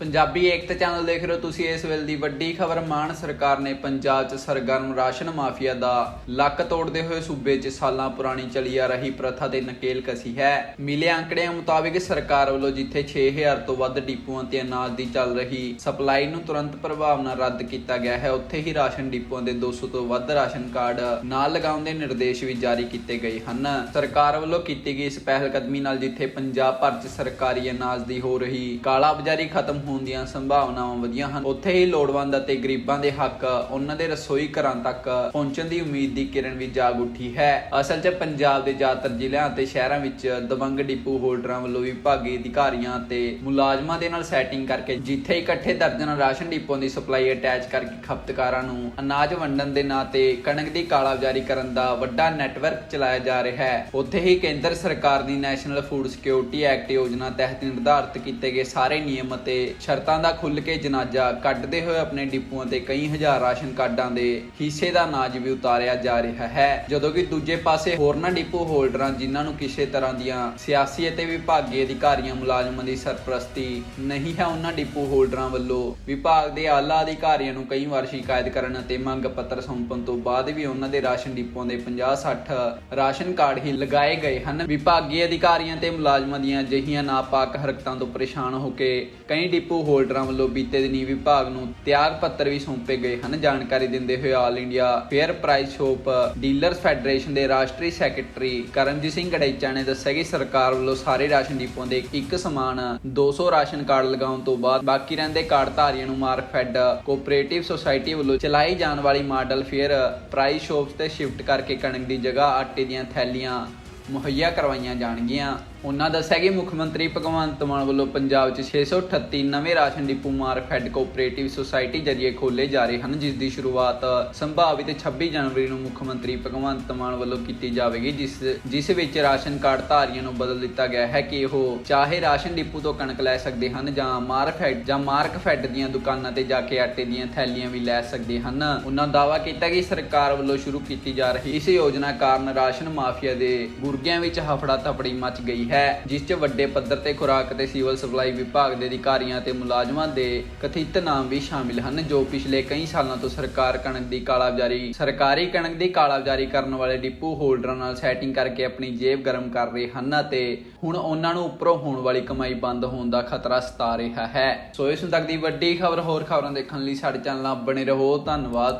ਪੰਜਾਬੀ ਏਕਤਾ channel ਦੇਖ ਰਹੇ ਹੋ ਤੁਸੀਂ ਇਸ ਵੇਲੇ ਦੀ ਵੱਡੀ ਖਬਰ। ਮਾਨ ਸਰਕਾਰ ਨੇ ਪੰਜਾਬ 'ਚ ਸਰਗਰਮ ਰਾਸ਼ਨ ਮਾਫੀਆ ਦਾ ਲੱਕ ਤੋੜਦੇ ਹੋਏ ਸੂਬੇ 'ਚ ਸਾਲਾਂ ਪੁਰਾਣੀ ਚੱਲੀ ਆ ਰਹੀ ਪ੍ਰਥਾ ਤੇ ਨਕੇਲ ਕਸੀ ਹੈ। ਮਿਲੇ ਅੰਕੜਿਆਂ ਮੁਤਾਬਿਕ ਸਰਕਾਰ ਵੱਲੋਂ ਜਿੱਥੇ 6000 ਤੋਂ ਵੱਧ ਡਿਪੂਆਂ ਤੇ ਅਨਾਜ ਦੀ ਚੱਲ ਰਹੀ ਸਪਲਾਈ ਨੂੰ ਤੁਰੰਤ ਪ੍ਰਭਾਵ ਨਾਲ ਰੱਦ ਕੀਤਾ ਗਿਆ ਹੈ, ਉੱਥੇ ਹੀ ਰਾਸ਼ਨ ਡਿਪੂਆਂ ਦੇ 200 ਤੋਂ ਵੱਧ ਰਾਸ਼ਨ ਕਾਰਡ ਨਾ ਲਗਾਉਣ ਦੇ ਨਿਰਦੇਸ਼ ਵੀ ਜਾਰੀ ਕੀਤੇ ਗਏ ਹਨ। ਸਰਕਾਰ ਵੱਲੋਂ ਕੀਤੀ ਗਈ ਇਸ ਪਹਿਲਕਦਮੀ ਨਾਲ ਜਿੱਥੇ ਪੰਜਾਬ ਭਰ 'ਚ ਸਰਕਾਰੀ ਅਨਾਜ ਦੀ ਹੋ ਰਹੀ ਕਾਲਾ ਬਾਜ਼ਾਰੀ ਖਤਮ ਹੋਣ ਦੀਆਂ ਸੰਭਾਵਨਾਵਾਂ ਵਧੀਆਂ ਹਨ। ਉੱਥੇ ਹੀ ਲੋੜਵੰਦ ਅਤੇ ਗਰੀਬਾਂ ਦੇ ਹੱਕ, ਉਹਨਾਂ ਦੇ ਰਸੋਈ ਘਰਾਂ ਤੱਕ ਪਹੁੰਚਣ ਦੀ ਉਮੀਦ ਦੀ ਕਿਰਨ ਵੀ ਜਾਗ ਉੱਠੀ ਹੈ। ਅਸਲ 'ਚ ਪੰਜਾਬ ਦੇ ਜ਼ਿਆਦਾਤਰ ਜ਼ਿਲ੍ਹਿਆਂ ਅਤੇ ਸ਼ਹਿਰਾਂ ਵਿੱਚ ਦਬੰਗ ਡਿਪੂ ਹੋਲਡਰਾਂ ਵੱਲੋਂ ਵਿਭਾਗੀ ਅਧਿਕਾਰੀਆਂ ਤੇ ਮੁਲਾਜ਼ਮਾਂ ਦੇ ਨਾਲ ਸੈਟਿੰਗ ਕਰਕੇ ਜਿੱਥੇ ਇਕੱਠੇ ਦਰਜਨਾਂ ਰਾਸ਼ਨ ਡਿਪੂਆਂ ਦੀ ਸਪਲਾਈ ਅਟੈਚ ਕਰਕੇ ਖਪਤਕਾਰਾਂ ਨੂੰ ਅਨਾਜ ਵੰਡਣ ਦੇ ਨਾਂ ਤੇ ਕਣਕ ਦੀ ਕਾਲਾਬਾਜ਼ਾਰੀ ਕਰਨ ਦਾ ਵੱਡਾ ਨੈਟਵਰਕ ਚਲਾਇਆ ਜਾ ਰਿਹਾ ਹੈ। ਉੱਥੇ ਹੀ ਕੇਂਦਰ ਸਰਕਾਰ ਦੀ ਨੈਸ਼ਨਲ ਫੂਡ ਸਿਕਿਉਰਿਟੀ ਐਕਟ ਯੋਜਨਾ ਤਹਿਤ ਨਿਰਧਾਰਤ ਕੀਤੇ ਗਏ ਸਾਰੇ ਨਿਯਮ ਅਤੇ ਸ਼ਰਤਾਂ ਦਾ ਖੁੱਲ੍ਹ ਕੇ ਜਨਾਜ਼ਾ ਕੱਢਦੇ ਹੋਏ ਆਪਣੇ ਡਿਪੂਆਂ ਤੇ ਕਈ ਹਜ਼ਾਰ ਰਾਸ਼ਨ ਕਾਰਡਾਂ ਦੇ ਹਿੱਸੇ ਦਾ ਅਨਾਜ ਵੀ ਉਤਾਰਿਆ ਜਾ ਰਿਹਾ ਹੈ। ਜਦੋਂ ਕਿ ਦੂਜੇ ਪਾਸੇ ਹੋਰਨਾਂ ਡਿਪੂ ਹੋਲਡਰਾਂ ਜਿਨ੍ਹਾਂ ਨੂੰ ਕਿਸੇ ਤਰ੍ਹਾਂ ਦੀਆਂ ਸਿਆਸੀ ਅਤੇ ਵਿਭਾਗੀ ਅਧਿਕਾਰੀਆਂ ਮੁਲਾਜ਼ਮਾਂ ਦੀ ਸਰਪ੍ਰਸਤੀ ਨਹੀਂ ਹੈ, ਉਹਨਾਂ ਡਿਪੂ ਹੋਲਡਰਾਂ ਵੱਲੋਂ ਵਿਭਾਗ ਦੇ ਆਲਾ ਅਧਿਕਾਰੀਆਂ ਨੂੰ ਕਈ ਵਾਰ ਸ਼ਿਕਾਇਤ ਕਰਨ ਅਤੇ ਮੰਗ ਪੱਤਰ ਸੌਂਪਣ ਤੋਂ ਬਾਅਦ ਵੀ ਉਹਨਾਂ ਦੇ ਰਾਸ਼ਨ ਡਿਪੂਆਂ ਦੇ 50-60 ਰਾਸ਼ਨ ਕਾਰਡ ਹੀ ਲਗਾਏ ਗਏ ਹਨ। ਵਿਭਾਗੀ ਅਧਿਕਾਰੀਆਂ ਤੇ ਮੁਲਾਜ਼ਮਾਂ ਦੀਆਂ ਅਜਿਹੀਆਂ ਨਾਪਾਕ ਹਰਕਤਾਂ ਤੋਂ ਪਰੇਸ਼ਾਨ ਹੋ ਕੇ ਕਈ ਡਿਪੂ ਹੋਲਡਰਾਂ ਵੱਲੋਂ ਬੀਤੇ ਦਿਨੀ ਵਿਭਾਗ ਨੂੰ ਤਿਆਗ ਪੱਤਰ ਵੀ ਸੌਂਪੇ ਗਏ ਹਨ। ਜਾਣਕਾਰੀ ਦਿੰਦੇ ਹੋਏ all India fair price shop dealers federation ਦੇ ਰਾਸ਼ਟਰੀ ਸੈਕਟਰੀ ਕਰਮਜੀਤ ਸਿੰਘ ਗੜੇਚਾ ਨੇ ਦੱਸਿਆ ਕਿ ਸਰਕਾਰ ਵੱਲੋਂ ਸਾਰੇ ਰਾਸ਼ਨ ਡਿਪੂਆਂ ਦੇ ਇੱਕ ਸਮਾਨ 200 ਰਾਸ਼ਨ ਕਾਰਡ ਲਗਾਉਣ ਤੋਂ ਬਾਅਦ ਬਾਕੀ ਰਹਿੰਦੇ ਕਾਰਡ ਧਾਰੀਆਂ ਨੂੰ ਮਾਰਕਫੈਡ ਕੋਆਪਰੇਟਿਵ ਸੁਸਾਇਟੀ ਵੱਲੋਂ ਚਲਾਈ ਜਾਣ ਵਾਲੀ ਮਾਡਲ ਫੇਅਰ ਪ੍ਰਾਈਸ ਸ਼ੋਪਸ ਤੇ ਸ਼ਿਫਟ ਕਰਕੇ ਕਣਕ ਦੀ ਜਗ੍ਹਾ ਆਟੇ ਦੀਆਂ ਥੈਲੀਆਂ ਮੁਹੱਈਆ ਕਰਵਾਈਆਂ ਜਾਣਗੀਆਂ। ਉਹਨਾਂ ਦੱਸਿਆ ਕਿ ਮੁੱਖ ਮੰਤਰੀ ਭਗਵੰਤ ਮਾਨ ਵੱਲੋਂ ਪੰਜਾਬ 'ਚ 638 ਨਵੇਂ ration depot Markfed cooperative society ਜਰੀਏ ਖੋਲੇ ਜਾ ਰਹੇ ਹਨ ਜਿਸ ਦੀ ਸ਼ੁਰੂਆਤ ਸੰਭਾਵਿਤ 26 ਜਨਵਰੀ ਨੂੰ ਮੁੱਖ ਮੰਤਰੀ ਭਗਵੰਤ ਮਾਨ ਵੱਲੋਂ ਕੀਤੀ ਜਾਵੇਗੀ, ਜਿਸ ਜਿਸ ਵਿੱਚ ਰਾਸ਼ਨ ਕਾਰਡ ਧਾਰੀਆਂ ਨੂੰ ਬਦਲ ਦਿੱਤਾ ਗਿਆ ਹੈ ਕਿ ਉਹ ਚਾਹੇ ਰਾਸ਼ਨ ਡਿਪੂ ਤੋਂ ਕਣਕ ਲੈ ਸਕਦੇ ਹਨ ਜਾਂ ਮਾਰਕਫੈਡ ਜਾਂ ਮਾਰਕਫੈਡ ਦੀਆਂ ਦੁਕਾਨਾਂ ਤੇ ਜਾ ਕੇ ਆਟੇ ਦੀਆਂ ਥੈਲੀਆਂ ਵੀ ਲੈ ਸਕਦੇ ਹਨ। ਉਹਨਾਂ ਦਾਅਵਾ ਕੀਤਾ ਕਿ ਸਰਕਾਰ ਵੱਲੋਂ ਸ਼ੁਰੂ ਕੀਤੀ ਜਾ ਰਹੀ ਇਸ ਯੋਜਨਾ ਕਾਰਨ ਰਾਸ਼ਨ ਮਾਫੀਆ ਦੇ ਗੁਰਗਿਆਂ ਵਿੱਚ ਹਫੜਾ ਤਫੜੀ ਮਚ ਗਈ ਹੈ। ਹੈ, ਜਿਸ 'ਚ ਵੱਡੇ ਪੱਧਰ ਤੇ ਖੁਰਾਕ ਤੇ ਸਿਵਲ ਸਪਲਾਈ ਵਿਭਾਗ ਦੇ ਅਧਿਕਾਰੀਆਂ ਤੇ ਮੁਲਾਜ਼ਮਾਂ ਦੇ ਕਥਿਤ ਨਾਮ ਵੀ ਸ਼ਾਮਿਲ ਹਨ, ਜੋ ਪਿਛਲੇ ਕਈ ਸਾਲਾਂ ਤੋਂ ਸਰਕਾਰ ਕਣਕ ਦੀ ਕਾਲਾਬਾਜ਼ਾਰੀ, ਸਰਕਾਰੀ ਕਣਕ ਦੀ ਕਾਲਾਬਾਜ਼ਾਰੀ ਕਰਨ ਵਾਲੇ ਡਿਪੂ ਹੋਲਡਰਾਂ ਨਾਲ ਸੈਟਿੰਗ ਕਰਕੇ ਆਪਣੀ ਜੇਬ ਗਰਮ ਕਰ ਰਹੇ ਹਨ ਅਤੇ ਹੁਣ ਉਹਨਾਂ ਨੂੰ ਉੱਪਰੋਂ ਹੋਣ ਵਾਲੀ ਕਮਾਈ ਬੰਦ ਹੋਣ ਦਾ ਖਤਰਾ ਸਤਾ ਰਿਹਾ ਹੈ। ਸੋ ਇਸ ਤੱਕ ਦੀ ਵੱਡੀ ਖਬਰ, ਹੋਰ ਖਬਰਾਂ ਦੇਖਣ ਲਈ ਸਾਡੇ ਚੈਨਲ ਨਾਲ ਬਣੇ ਰਹੋ। ਧੰਨਵਾਦ।